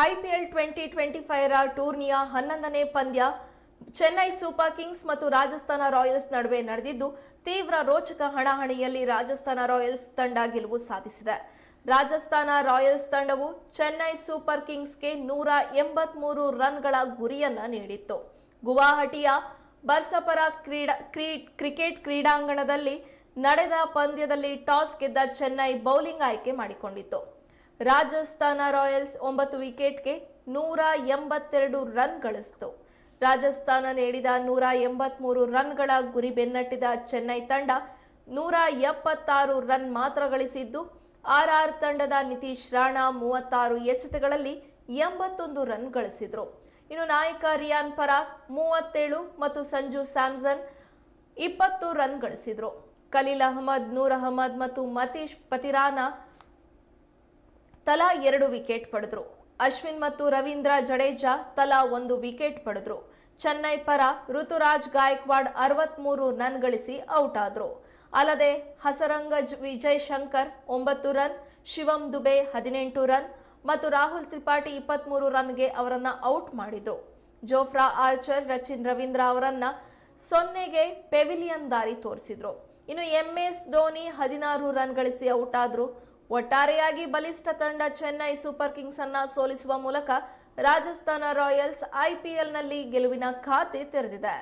IPL twenty twenty ಫೈವ್ರ ಟೂರ್ನಿಯ ಹನ್ನೊಂದನೇ ಪಂದ್ಯ, ಚೆನ್ನೈ ಸೂಪರ್ ಕಿಂಗ್ಸ್ ಮತ್ತು ರಾಜಸ್ಥಾನ ರಾಯಲ್ಸ್ ನಡುವೆ ನಡೆದಿದ್ದು, ತೀವ್ರ ರೋಚಕ ಹಣಾಹಣಿಯಲ್ಲಿ ರಾಜಸ್ಥಾನ ರಾಯಲ್ಸ್ ತಂಡ ಗೆಲುವು ಸಾಧಿಸಿದೆ. ರಾಜಸ್ಥಾನ ರಾಯಲ್ಸ್ ತಂಡವು ಚೆನ್ನೈ ಸೂಪರ್ ಕಿಂಗ್ಸ್ಗೆ ನೂರ ಎಂಬತ್ಮೂರು ರನ್ಗಳ ಗುರಿಯನ್ನ ನೀಡಿತ್ತು. ಗುವಾಹಟಿಯ ಬರ್ಸಪರ ಕ್ರೀಡಾ, ಕ್ರೀ- ಕ್ರಿಕೆಟ್ ಕ್ರೀಡಾಂಗಣದಲ್ಲಿ ನಡೆದ ಪಂದ್ಯದಲ್ಲಿ ಟಾಸ್ ಗೆದ್ದ ಚೆನ್ನೈ ಬೌಲಿಂಗ್ ಆಯ್ಕೆ ಮಾಡಿಕೊಂಡಿತ್ತು. ರಾಜಸ್ಥಾನ ರಾಯಲ್ಸ್ ಒಂಬತ್ತು ವಿಕೆಟ್ಗೆ ನೂರ ಎಂಬತ್ತೆರಡು ರನ್ ಗಳಿಸಿತು. ರಾಜಸ್ಥಾನ ನೀಡಿದ ನೂರ ಎಂಬತ್ಮೂರು ರನ್ಗಳ ಗುರಿ ಬೆನ್ನಟ್ಟಿದ ಚೆನ್ನೈ ತಂಡ ನೂರ ಎಪ್ಪತ್ತಾರು ರನ್ ಮಾತ್ರ ಗಳಿಸಿದ್ದು, ಆರ್ಆರ್ ತಂಡದ ನಿತೀಶ್ ರಾಣಾ ಮೂವತ್ತಾರು ಎಸೆತಗಳಲ್ಲಿ ಎಂಬತ್ತೊಂದು ರನ್ ಗಳಿಸಿದ್ರು. ಇನ್ನು ನಾಯಕ ರಿಯಾನ್ ಪರಾಗ್ ಮೂವತ್ತೇಳು ಮತ್ತು ಸಂಜು ಸ್ಯಾಮ್ಸನ್ ಇಪ್ಪತ್ತು ರನ್ ಗಳಿಸಿದ್ರು. ಖಲೀಲ್ ಅಹಮದ್, ನೂರ್ ಅಹಮದ್ ಮತ್ತು ಮತೀಶ್ ಪತಿರಾನ ತಲಾ ಎರಡು ವಿಕೆಟ್ ಪಡೆದ್ರು. ಅಶ್ವಿನ್ ಮತ್ತು ರವೀಂದ್ರ ಜಡೇಜಾ ತಲಾ ಒಂದು ವಿಕೆಟ್ ಪಡೆದ್ರು. ಚೆನ್ನೈ ಪರ ಋತುರಾಜ್ ಗಾಯಕ್ವಾಡ್ ಅರವತ್ಮೂರು ರನ್ ಗಳಿಸಿ ಔಟ್ ಆದ್ರು. ಅಲ್ಲದೆ ಹಸರಂಗಜ್ ವಿಜಯ್ ಶಂಕರ್ ಒಂಬತ್ತು ರನ್, ಶಿವಂ ದುಬೆ ಹದಿನೆಂಟು ರನ್ ಮತ್ತು ರಾಹುಲ್ ತ್ರಿಪಾಠಿ ಇಪ್ಪತ್ಮೂರು ರನ್ಗೆ ಅವರನ್ನು ಔಟ್ ಮಾಡಿದ್ರು. ಜೋಫ್ರಾ ಆರ್ಚರ್, ರಚಿನ್ ರವೀಂದ್ರ ಅವರನ್ನ ಸೊನ್ನೆಗೆ ಪೆವಿಲಿಯನ್ ದಾರಿ ತೋರಿಸಿದ್ರು. ಇನ್ನು ಎಂಎಸ್ ಧೋನಿ ಹದಿನಾರು ರನ್ ಗಳಿಸಿ ಔಟ್ ಆದ್ರು. ಒಟ್ಟಾರೆಯಾಗಿ ಬಲಿಷ್ಠ ತಂಡ ಚೆನ್ನೈ ಸೂಪರ್ ಕಿಂಗ್ಸ್ ಅನ್ನ ಸೋಲಿಸುವ ಮೂಲಕ ರಾಜಸ್ಥಾನ ರಾಯಲ್ಸ್ ಐಪಿಎಲ್ನಲ್ಲಿ ಗೆಲುವಿನ ಖಾತೆ ತೆರೆದಿದೆ.